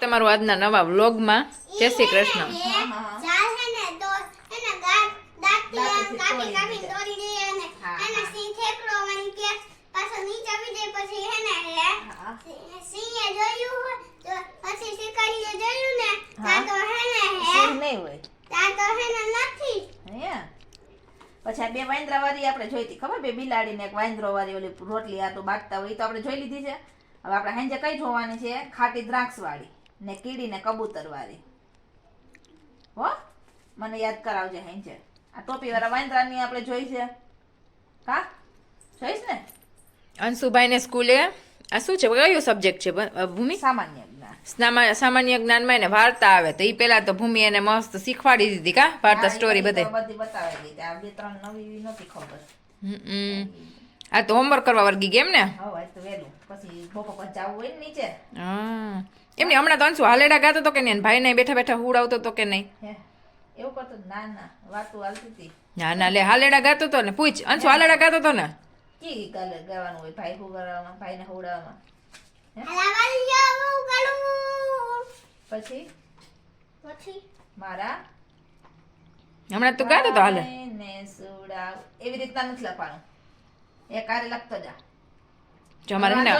તમારું આજના નવા વ્લોગમાં જય શ્રી કૃષ્ણ. પછી આ બે વાંદરા વાળી આપણે જોઈતી ખબર? બે બિલાડી ને એક વાંદરો વાળી ઓલી રોટલી આ તો બાટતા હોય એ તો આપણે જોઈ લીધી છે. હવે આપણે હાંજે કઈ જોવાની છે? ખાટી દ્રાક્ષ વાળી ને કીડી ને કબૂતર વાળી. હો? મને યાદ કરાવજે હાંજે. આ ટોપી વાળા વાંદરાની આપણે જોઈ છે. હા જોઈશ ને? અંશુભાઈ ને સ્કૂલે આ શું છે? કયો સબ્જેક્ટ છે? ભૂમિ? સામાન્ય જ્ઞાન. સામાન્ય જ્ઞાનમાં એને વાર્તા આવે. તો એ પેલા તો ભૂમિ એને મસ્ત શીખવાડી દીધી કા? વાર્તા સ્ટોરી બધી. આ બે ત્રણ નવી નહોતી ખબર. હમ. આ તો હોમવર્ક કરવા વર્ગી ગેમ ને? હવે તો વહેલું. પછી બપોર પછી જવું હોય ને નીચે. હા. એમને હમણાં તો અંશુ હાલેડા ગાતો તો કે નહીં ભાઈ નહીં બેઠા બેઠા હુડાવતો તો કે નહીં. એવું કરતો ના ના વાતું હાલતી હતી. ના ના લે હાલેડા ગાતો તો ને પૂછ અંશુ હાલેડા ગાતો તો ને. કી ગાલે ગાવાનું હોય ભાઈ હુગાડવામાં ભાઈને હુડાવવામાં પછી? પછી? મારા? હમણાં તું ગાતો તો હાલે? સુડાવ એવી રીતના નથી લખવાનું. એ કારે લખતો જા. જો અમારે ને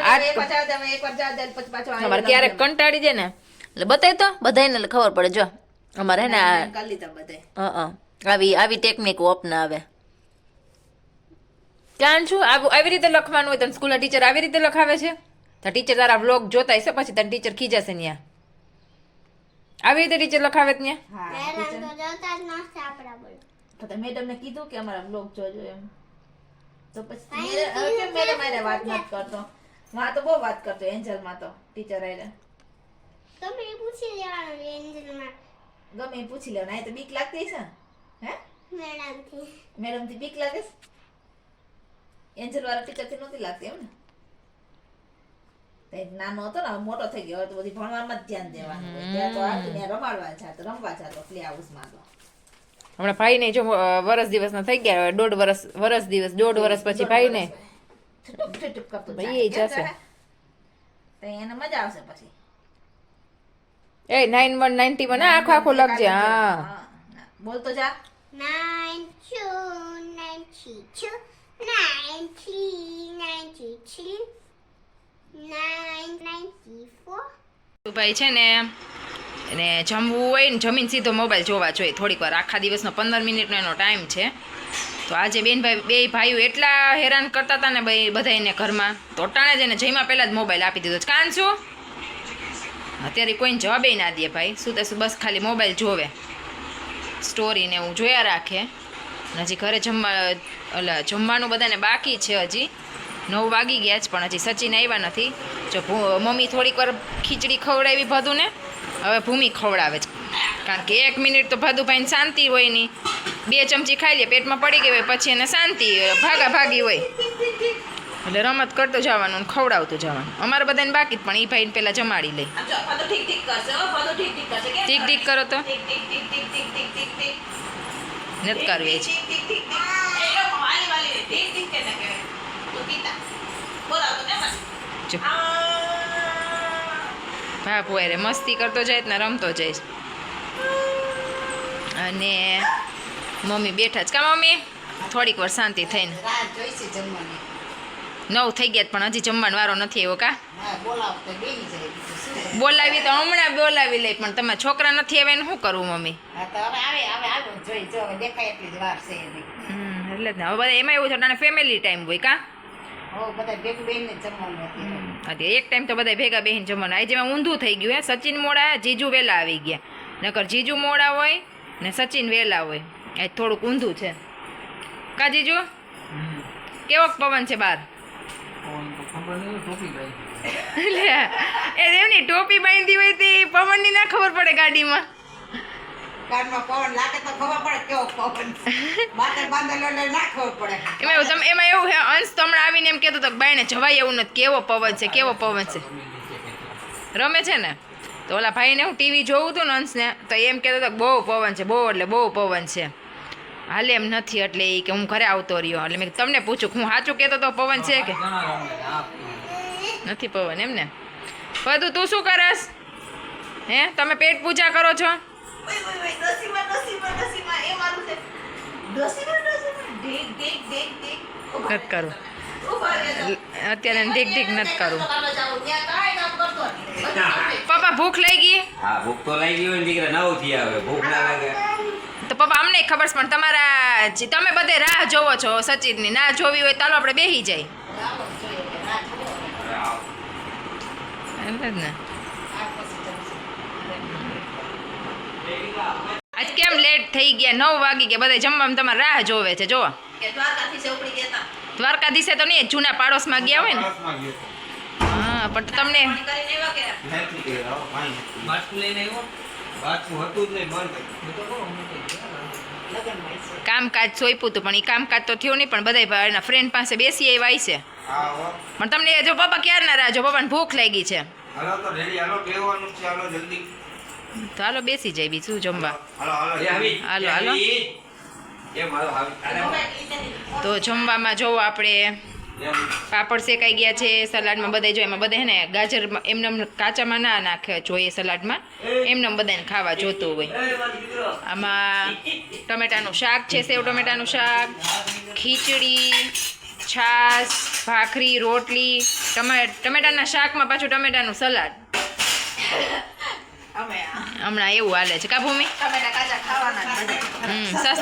ક્યારેક કંટાળી જાય ને એટલે બતાવી તો બધાને એટલે ખબર પડે જો. અમારે હે ને આ. આવી આવી ટેકનિક અપનાવે ક્યાં છું આવું આવી રીતે લખવાનું હોય તને સ્કૂલના ટીચર આવી રીતે લખાવે છે? તો ટીચર તારા બ્લોગ જોતા હશે પછી તને ટીચર ખીજાશે ત્યાં આવી રીતે ટીચર લખાવે ત્યાં હા મેડમ teacher- તો જોતા જ નથી આપણા બોલ. તો તે મેડમને કીધું કે અમારા બ્લોગ જોજો એમ. તો પછી મેડમ- મેરે મેડમ હારે વાત મત કરતો? માં તો બહુ વાત કરતો એન્જલમાં તો ટીચર આઈને તમે પૂછી લેવાનું એન્જલમાં ગમે પૂછી લેવાનું આ તો બીક લાગતી છે હે? મેડમથી. મેડમથી બીક લાગે છે? એન્જલ વાળા ટીચરથી નહોતી લાગતી એમ ને તે નાનો હતો ને મોટો થઈ ગયો હવે તો બધી ભણવામાં જ ધ્યાન દેવાનું હોય. ત્યાં તો આ દુનિયા રમાડવા જાતો રમવા જાતો પ્લે હાઉસમાં તો. હમણાં ભાઈને જો વરસ દિવસના થઈ ગયા દોઢ વરસ વરસ દિવસ દોઢ વરસ પછી ભાઈને. ભાઈ જશે. એને મજા આવશે પછી. એ નાઇન વન નાઇન્ટી વન આખો આખો લખજે હા. બોલતો જા. ભાઈ છે ને એને જમવું હોય ને જમીન સીધો મોબાઈલ જોવા જોઈએ. થોડીક વાર. આખા દિવસનો પંદર મિનિટનો એનો ટાઈમ છે. તો આજે બેન ભાઈ બે ભાઈઓ એટલા હેરાન કરતા હતા ને ભાઈ બધાને ઘરમાં. તો અટાણે જ એને જઈમાં પહેલાં જ મોબાઈલ આપી દીધો કાન શું? અત્યારે કોઈને જવાબે ના દે ભાઈ. શું તે શું બસ ખાલી મોબાઈલ જોવે. સ્ટોરી ને એવું જોયા રાખે. હજી ઘરે જમવા એટલે જમવાનું બધાને બાકી છે હજી. નવ વાગી ગયા છે, પણ હજી સચિન આવ્યા નથી. જો મમ્મી થોડીક વાર ખીચડી ખવડાવી ભદુને. હવે ભૂમિ ખવડાવે છે કારણ કે એક મિનિટ તો ભાદુભાઈને શાંતિ હોય નહીં બે ચમચી ખાઈ લે પેટમાં પડી ગઈ હોય પછી એને શાંતિ ભાગા ભાગી હોય એટલે રમત કરતો જવાનું ને ખવડાવતું જવાનું અમારે બધાને બાકી પણ એ ભાઈને પહેલાં જમાડી લે ઠીક ઠીક કરો તો નથી કરવી છે બાપુ અરે મસ્તી કરતો જઈશ ને રમતો જઈશ અને મમ્મી બેઠા જ. કા મમ્મી? થોડીક વાર શાંતિ થઈને. નવ થઈ ગયા પણ હજી જમવાનો વારો નથી એવો કા? બોલાવો તો હમણાં બોલાવી લઈ પણ તમે છોકરા નથી આવે ને શું કરવું મમ્મી? એટલી જ ને. હવે બધા એમાં એવું છે ફેમિલી ટાઈમ હોય કા? એક ટાઈમ તો બધા ભેગા બેહીને જમવાનું. આજે ઊંધું થઈ ગયું હે. સચિન મોડા જીજુ વહેલા આવી ગયા. નકર જીજુ મોડા હોય ને સચિન વહેલા હોય. આજ થોડુંક ઊંધું છે. કા જીજુ? કેવોક પવન છે બહાર એ દેવની ટોપી બાંધી હોય તે પવનની ના ખબર પડે ગાડીમાં. કાનમાં પવન એમાં તમે એમાં એવું હે અંશ તો હમણાં આવીને એમ કહેતો તો બાઈને જવાય એવું નથી. કેવો પવન છે, કેવો પવન છે? રમે છે ને? તો ઓલા ભાઈને હું ટીવી જોઉં હતું ને અંશને, તો એમ કહેતો હતો બહુ પવન છે, બહુ, એટલે બહુ પવન છે. હાલે એમ નથી, એટલે એ કે હું ઘરે આવતો રહ્યો. એટલે મેં તમને પૂછું, હું સાચું કહેતો તો પવન છે કે? નથી પવન, એમ ને? બધું તું શું કરસ? હે? તમે પેટ પૂજા કરો છો? ઓય, ઓય, ઓય, ડોસીમાં, ડોસીમાં, ડોસીમાં, એ મારું છે. ડોસીમાં, ડોસીમાં, ઢીક, ઢીક, ઢીક. ઊભા નથી કરું. અત્યારે ઢીક ઢીક નથી કરું. પપ્પા ભૂખ લઈ ગઈ હા ભૂખ તો લાગી હોય ને દીકરા નવથી આવે ભૂખ ના લાગે તો પપ્પા અમને ખબર છે પણ તમારા તમે બધે રાહ જોવો છો સચિનની ના જોવી હોય ચાલો આપણે બેસી જાય એમ જ ને. આજ કેમ લેટ થઈ ગયા? નવ વાગી ગયા. બધા જમવામાં તમારે રાહ જોવે છે. જોવા દ્વારકા ગયા તા. દ્વારકાધીશે તો નહીં જૂના પાડોશમાં ગયા હોય ને? હા પણ તમને પાણી કરીને આવ્યા કે? બાટકું લઈને આવ્યો? બાટકું હતું જ નહીં બંધ લગ્નમાં છે. કામકાજ સોંપ્યું હતું પણ એ કામકાજ તો થયું નહીં પણ બધા એના ફ્રેન્ડ પાસે બેસી આવ્યા છે. પણ તમને જો પપ્પા ક્યારના રાહ જો? પપ્પાને ભૂખ લાગી છે. હાલો તો રેડી. હાલો બેહવાનું છે. હાલો જલ્દી. તો હાલો બેસી જાય બીજું જમવા હાલો હાલો એ આવી હાલો, એ હાલો. આવી. એ મારો આવી અરે મોબાઈલ લીધેલી. તો જમવામાં જોવો આપણે પાપડ શેકાઈ ગયા છે સલાડમાં બધા જોઈએ એમાં બધા હે ને ગાજર એમને કાચામાં ના નાખે જોઈએ સલાડમાં એમને બધાને ખાવા જોતું હોય આમાં ટમેટાનું શાક છે સેવ ટમેટાનું શાક ખીચડી છાશ ભાખરી રોટલી ટમે ટમેટાના શાકમાં પાછું ટમેટાનું સલાડ હમણાં એવું હાલે છે. કા ભૂમિ? સસ્તા